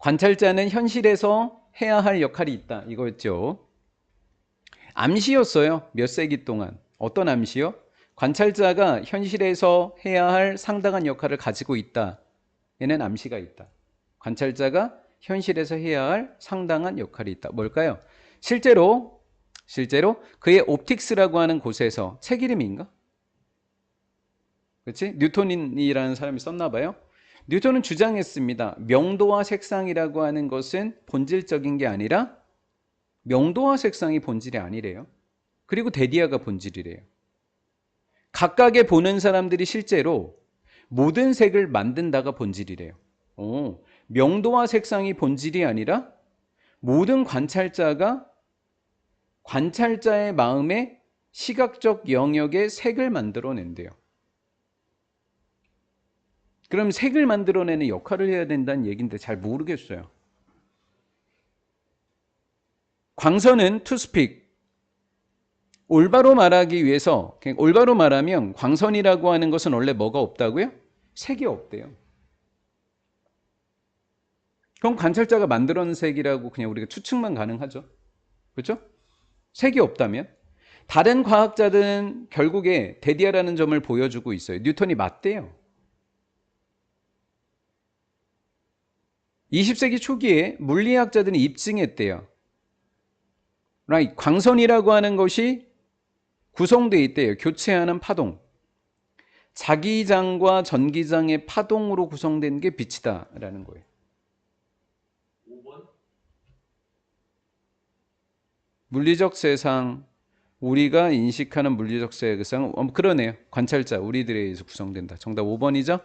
관찰자는 현실에서 해야 할 역할이 있다. 이거였죠. 암시였어요. 몇 세기 동안. 어떤 암시요? 관찰자가 현실에서 해야 할 상당한 역할을 가지고 있다. 에는 암시가 있다. 관찰자가 현실에서 해야 할 상당한 역할이 있다. 뭘까요? 실제로 실제로 그의 옵틱스라고 하는 곳에서 책 이름인가? 그렇지? 뉴턴이라는 사람이 썼나 봐요. 뉴턴은 주장했습니다. 명도와 색상이라고 하는 것은 본질적인 게 아니라 명도와 색상이 본질이 아니래요. 그리고 데디아가 본질이래요. 각각의 보는 사람들이 실제로 모든 색을 만든다가 본질이래요. 오, 명도와 색상이 본질이 아니라 모든 관찰자가 관찰자의 마음에 시각적 영역의 색을 만들어낸대요. 그럼 색을 만들어내는 역할을 해야 된다는 얘기인데 잘 모르겠어요. 광선은 투스픽. 올바로 말하기 위해서, 올바로 말하면 광선이라고 하는 것은 원래 뭐가 없다고요? 색이 없대요. 그럼 관찰자가 만들어낸 색이라고 그냥 우리가 추측만 가능하죠. 그렇죠? 색이 없다면 다른 과학자들은 결국에 데디아라는 점을 보여주고 있어요. 뉴턴이 맞대요. 20세기 초기에 물리학자들이 입증했대요. right. 광선이라고 하는 것이 구성되어 있대요. 교체하는 파동. 자기장과 전기장의 파동으로 구성된 게 빛이다라는 거예요. 5번 물리적 세상, 우리가 인식하는 물리적 세상, 어, 그러네요. 관찰자, 우리들에 의해서 구성된다. 정답 5번이죠?